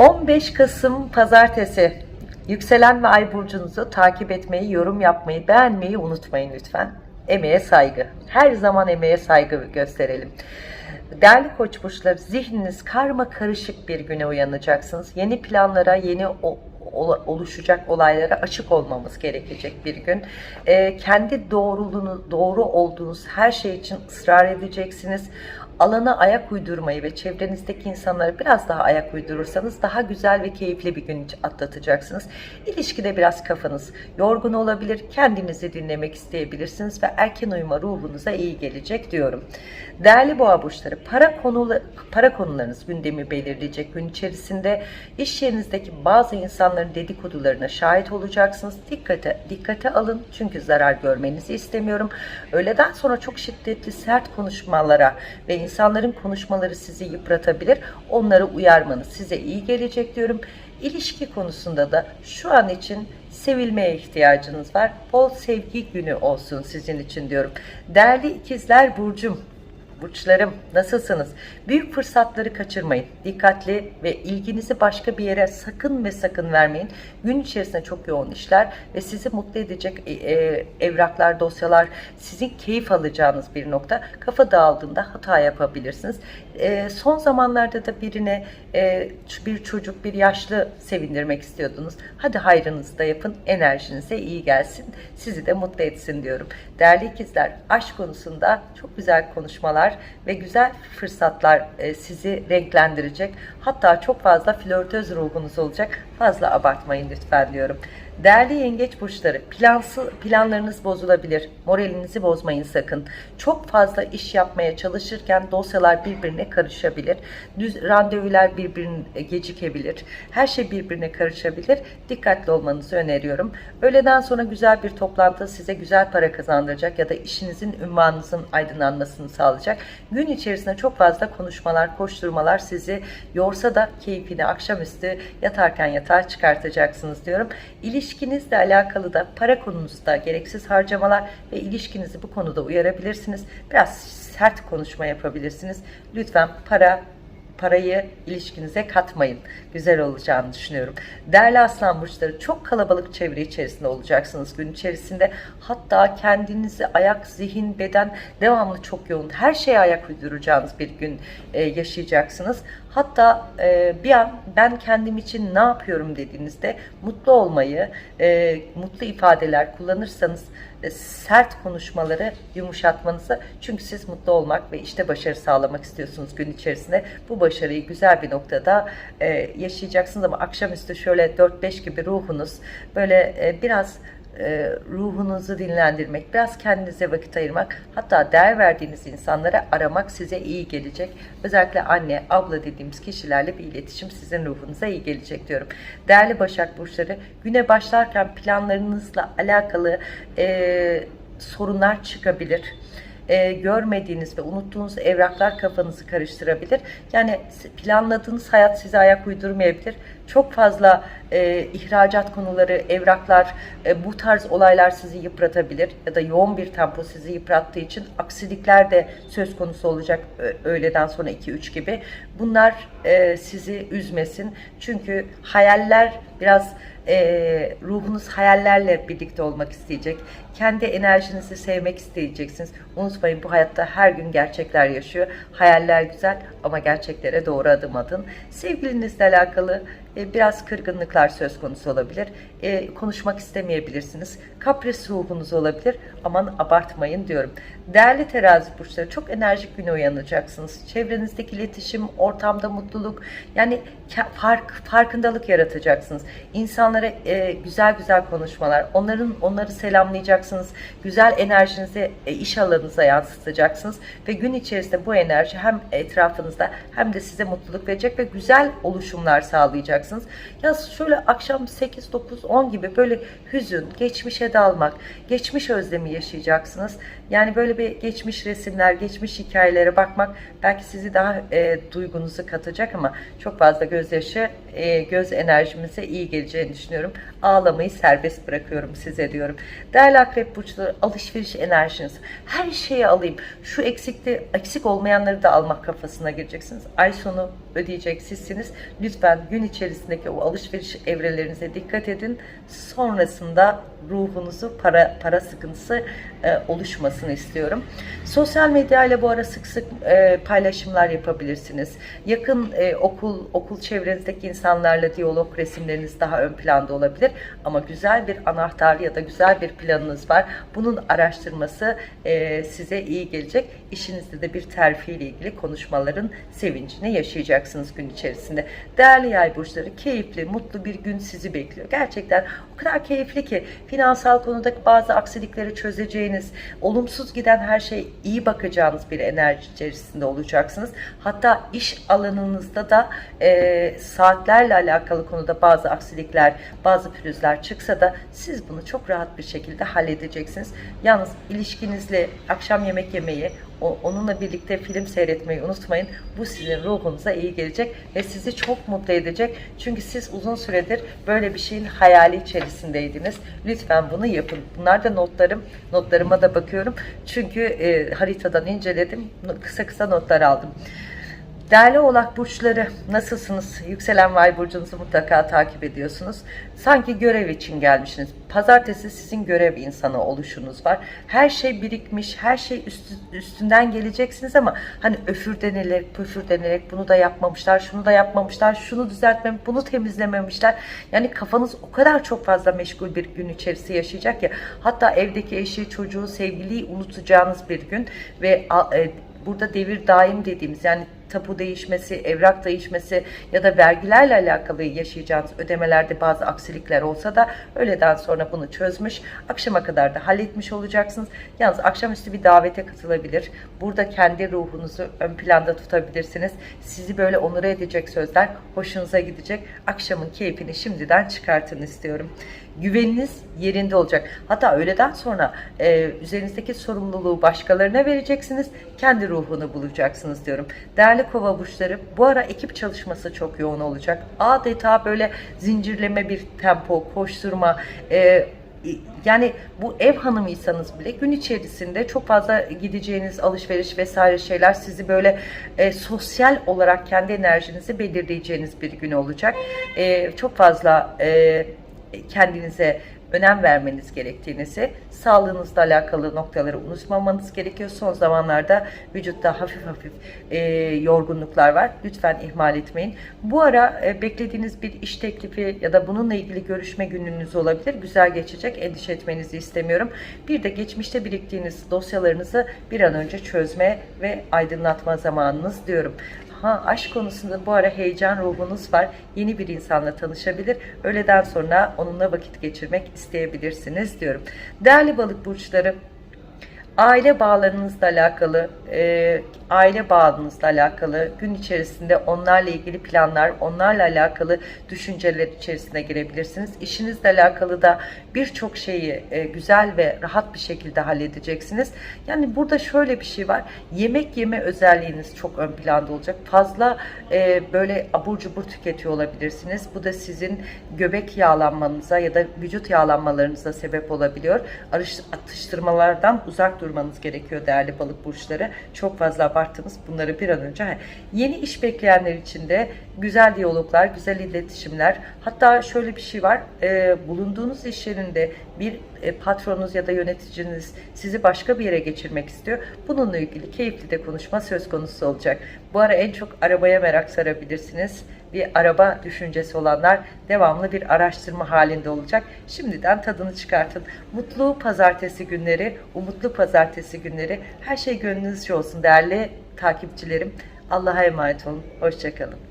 15 Kasım Pazartesi. Yükselen ve ay burcunuzu takip etmeyi, yorum yapmayı, beğenmeyi unutmayın lütfen. Emeğe saygı. Her zaman emeğe saygı gösterelim. Değerli koç burçları, zihniniz karma karışık bir güne uyanacaksınız. Yeni planlara, yeni oluşacak olaylara açık olmamız gerekecek bir gün. Ee, kendi doğruluğunu, doğru olduğunuz her şey için ısrar edeceksiniz. Alana ayak uydurmayı ve çevrenizdeki insanlara biraz daha ayak uydurursanız daha güzel ve keyifli bir gün atlatacaksınız. İlişkide biraz kafanız yorgun olabilir, kendinizi dinlemek isteyebilirsiniz ve erken uyuma ruhunuza iyi gelecek diyorum. Değerli boğa burçları, para konulu para konularınız gündemi belirleyecek gün içerisinde iş yerinizdeki bazı insanların dedikodularına şahit olacaksınız. Dikkate dikkate alın çünkü zarar görmenizi istemiyorum. Öğleden sonra çok şiddetli sert konuşmalara ve insanların konuşmaları sizi yıpratabilir. Onları uyarmanız size iyi gelecek diyorum. İlişki konusunda da şu an için sevilmeye ihtiyacınız var. Bol sevgi günü olsun sizin için diyorum. Değerli ikizler burcum, burçlarım nasılsınız? Büyük fırsatları kaçırmayın. Dikkatli ve ilginizi başka bir yere sakın ve sakın vermeyin. Gün içerisinde çok yoğun işler ve sizi mutlu edecek e, e, evraklar, dosyalar, sizin keyif alacağınız bir nokta. Kafa dağıldığında hata yapabilirsiniz. E, son zamanlarda da birine e, bir çocuk, bir yaşlı sevindirmek istiyordunuz. Hadi hayrınızı da yapın, enerjinize iyi gelsin, sizi de mutlu etsin diyorum. Değerli ikizler, aşk konusunda çok güzel konuşmalar ve güzel fırsatlar e, sizi renklendirecek. Hatta çok fazla flörtöz ruhunuz olacak. Fazla abartmayın lütfen diyorum. Değerli yengeç burçları, plansı, planlarınız bozulabilir. Moralinizi bozmayın sakın. Çok fazla iş yapmaya çalışırken dosyalar birbirine karışabilir. Düz randevular birbirine gecikebilir. Her şey birbirine karışabilir. Dikkatli olmanızı öneriyorum. Öğleden sonra güzel bir toplantı size güzel para kazandıracak ya da işinizin, ünvanınızın aydınlanmasını sağlayacak. Gün içerisinde çok fazla konuşmalar, koşturmalar sizi yorsa da keyfini akşamüstü yatarken yatağa çıkartacaksınız diyorum. İlişkinizle alakalı da para konunuzda gereksiz harcamalar ve ilişkinizi bu konuda uyarabilirsiniz. Biraz sert konuşma yapabilirsiniz. Lütfen para parayı ilişkinize katmayın. Güzel olacağını düşünüyorum. Değerli aslan burçları çok kalabalık çevre içerisinde olacaksınız gün içerisinde. Hatta kendinizi ayak, zihin, beden devamlı çok yoğun. Her şeye ayak uyduracağınız bir gün e, yaşayacaksınız. Hatta e, bir an ben kendim için ne yapıyorum dediğinizde mutlu olmayı, e, mutlu ifadeler kullanırsanız sert konuşmaları yumuşatmanızı çünkü siz mutlu olmak ve işte başarı sağlamak istiyorsunuz gün içerisinde. Bu başarıyı güzel bir noktada e, yaşayacaksınız ama akşamüstü şöyle 4-5 gibi ruhunuz böyle e, biraz e, ruhunuzu dinlendirmek, biraz kendinize vakit ayırmak, hatta değer verdiğiniz insanlara aramak size iyi gelecek. Özellikle anne, abla dediğimiz kişilerle bir iletişim sizin ruhunuza iyi gelecek diyorum. Değerli Başak Burçları, güne başlarken planlarınızla alakalı e, sorunlar çıkabilir e, görmediğiniz ve unuttuğunuz evraklar kafanızı karıştırabilir. Yani planladığınız hayat size ayak uydurmayabilir. Çok fazla e, ihracat konuları, evraklar, e, bu tarz olaylar sizi yıpratabilir ya da yoğun bir tempo sizi yıprattığı için aksilikler de söz konusu olacak ö- öğleden sonra 2-3 gibi. Bunlar e, sizi üzmesin. Çünkü hayaller biraz e, ruhunuz hayallerle birlikte olmak isteyecek. Kendi enerjinizi sevmek isteyeceksiniz. Unutmayın bu hayatta her gün gerçekler yaşıyor. Hayaller güzel ama gerçeklere doğru adım atın. Sevgilinizle alakalı e, biraz kırgınlıklar söz konusu olabilir. E, konuşmak istemeyebilirsiniz. Kapris ruhunuz olabilir. Aman abartmayın diyorum. Değerli terazi burçları çok enerjik güne uyanacaksınız. Çevrenizdeki iletişim, ortamda mutluluk yani fark farkındalık yaratacaksınız. İnsanlara e, güzel güzel konuşmalar, onların onları selamlayacaksınız. Güzel enerjinizi e, iş alanınıza yansıtacaksınız ve gün içerisinde bu enerji hem etrafınızda hem de size mutluluk verecek ve güzel oluşumlar sağlayacaksınız. Ya şöyle akşam 8, 9, 10 gibi böyle hüzün, geçmişe dalmak, geçmiş özlemi yaşayacaksınız. Yani böyle bir geçmiş resimler, geçmiş hikayelere bakmak belki sizi daha e, duygunuzu katacak ama çok fazla gözyaşı e, göz enerjimize iyi geleceğini düşünüyorum. Ağlamayı serbest bırakıyorum size diyorum. Değerli akrep burçları alışveriş enerjiniz. Her şeyi alayım. Şu eksikte eksik olmayanları da almak kafasına gireceksiniz. Ay sonu ödeyecek sizsiniz. Lütfen gün içerisindeki o alışveriş evrelerinize dikkat edin. Sonrasında ruhunuzu para para sıkıntısı e, oluşmasını istiyorum. Sosyal medya ile bu ara sık sık e, paylaşımlar yapabilirsiniz. Yakın e, okul okul çevrenizdeki insanlarla diyalog resimleriniz daha ön planda olabilir. Ama güzel bir anahtar ya da güzel bir planınız var. Bunun araştırması e, size iyi gelecek. İşinizde de bir terfi ile ilgili konuşmaların sevincini yaşayacaksınız gün içerisinde. Değerli yay burçları keyifli, mutlu bir gün sizi bekliyor. Gerçekten o kadar keyifli ki finansal konudaki bazı aksilikleri çözeceğiniz, olumsuz giden her şey iyi bakacağınız bir enerji içerisinde olacaksınız. Hatta iş alanınızda da e, saatlerle alakalı konuda bazı aksilikler, bazı pürüzler çıksa da siz bunu çok rahat bir şekilde halledeceksiniz. Yalnız ilişkinizle akşam yemek yemeyi, o- onunla birlikte film seyretmeyi unutmayın. Bu sizin ruhunuza iyi gelecek ve sizi çok mutlu edecek. Çünkü siz uzun süredir böyle bir şeyin hayali içerisindeydiniz. Lütfen bunu yapın. Bunlar da notlarım. Notlarıma da bakıyorum. Çünkü e, haritadan inceledim. Kısa kısa notlar aldım. Değerli oğlak burçları nasılsınız? Yükselen vay burcunuzu mutlaka takip ediyorsunuz. Sanki görev için gelmişsiniz. Pazartesi sizin görev insanı oluşunuz var. Her şey birikmiş, her şey üstü- üstünden geleceksiniz ama hani öfür denilerek, püfür denilerek bunu da yapmamışlar, şunu da yapmamışlar, şunu düzeltmem, bunu temizlememişler. Yani kafanız o kadar çok fazla meşgul bir gün içerisi yaşayacak ki hatta evdeki eşi, çocuğu, sevgiliyi unutacağınız bir gün ve e, burada devir daim dediğimiz yani tapu değişmesi, evrak değişmesi ya da vergilerle alakalı yaşayacağınız ödemelerde bazı aksilikler olsa da öğleden sonra bunu çözmüş, akşama kadar da halletmiş olacaksınız. Yalnız akşamüstü bir davete katılabilir. Burada kendi ruhunuzu ön planda tutabilirsiniz. Sizi böyle onur edecek sözler hoşunuza gidecek. Akşamın keyfini şimdiden çıkartın istiyorum. Güveniniz yerinde olacak. Hatta öğleden sonra e, üzerinizdeki sorumluluğu başkalarına vereceksiniz. Kendi ruhunu bulacaksınız diyorum. Değerli kova burçları bu ara ekip çalışması çok yoğun olacak. Adeta böyle zincirleme bir tempo, koşturma, e, yani bu ev hanımıysanız bile gün içerisinde çok fazla gideceğiniz alışveriş vesaire şeyler sizi böyle e, sosyal olarak kendi enerjinizi belirleyeceğiniz bir gün olacak. E, çok fazla e, kendinize önem vermeniz gerektiğinizi, sağlığınızla alakalı noktaları unutmamanız gerekiyor. Son zamanlarda vücutta hafif hafif e, yorgunluklar var. Lütfen ihmal etmeyin. Bu ara e, beklediğiniz bir iş teklifi ya da bununla ilgili görüşme gününüz olabilir. Güzel geçecek. Endişe etmenizi istemiyorum. Bir de geçmişte biriktiğiniz dosyalarınızı bir an önce çözme ve aydınlatma zamanınız diyorum. Ha aşk konusunda bu ara heyecan ruhunuz var. Yeni bir insanla tanışabilir. Öğleden sonra onunla vakit geçirmek isteyebilirsiniz diyorum. Değerli balık burçları aile bağlarınızla alakalı, e, aile bağınızla alakalı gün içerisinde onlarla ilgili planlar, onlarla alakalı düşünceler içerisine girebilirsiniz. İşinizle alakalı da birçok şeyi e, güzel ve rahat bir şekilde halledeceksiniz. Yani burada şöyle bir şey var. Yemek yeme özelliğiniz çok ön planda olacak. Fazla e, böyle abur cubur tüketiyor olabilirsiniz. Bu da sizin göbek yağlanmanıza ya da vücut yağlanmalarınıza sebep olabiliyor. Atıştırmalardan uzak durmanız gerekiyor değerli balık burçları. Çok fazla abarttınız. Bunları bir an önce yeni iş bekleyenler için de güzel diyaloglar, güzel iletişimler. Hatta şöyle bir şey var. e, bulunduğunuz iş yerinde bir patronunuz ya da yöneticiniz sizi başka bir yere geçirmek istiyor. Bununla ilgili keyifli de konuşma söz konusu olacak. Bu ara en çok arabaya merak sarabilirsiniz. Bir araba düşüncesi olanlar devamlı bir araştırma halinde olacak. Şimdiden tadını çıkartın. Mutlu pazartesi günleri, umutlu pazartesi günleri. Her şey gönlünüzce olsun değerli takipçilerim. Allah'a emanet olun. Hoşçakalın.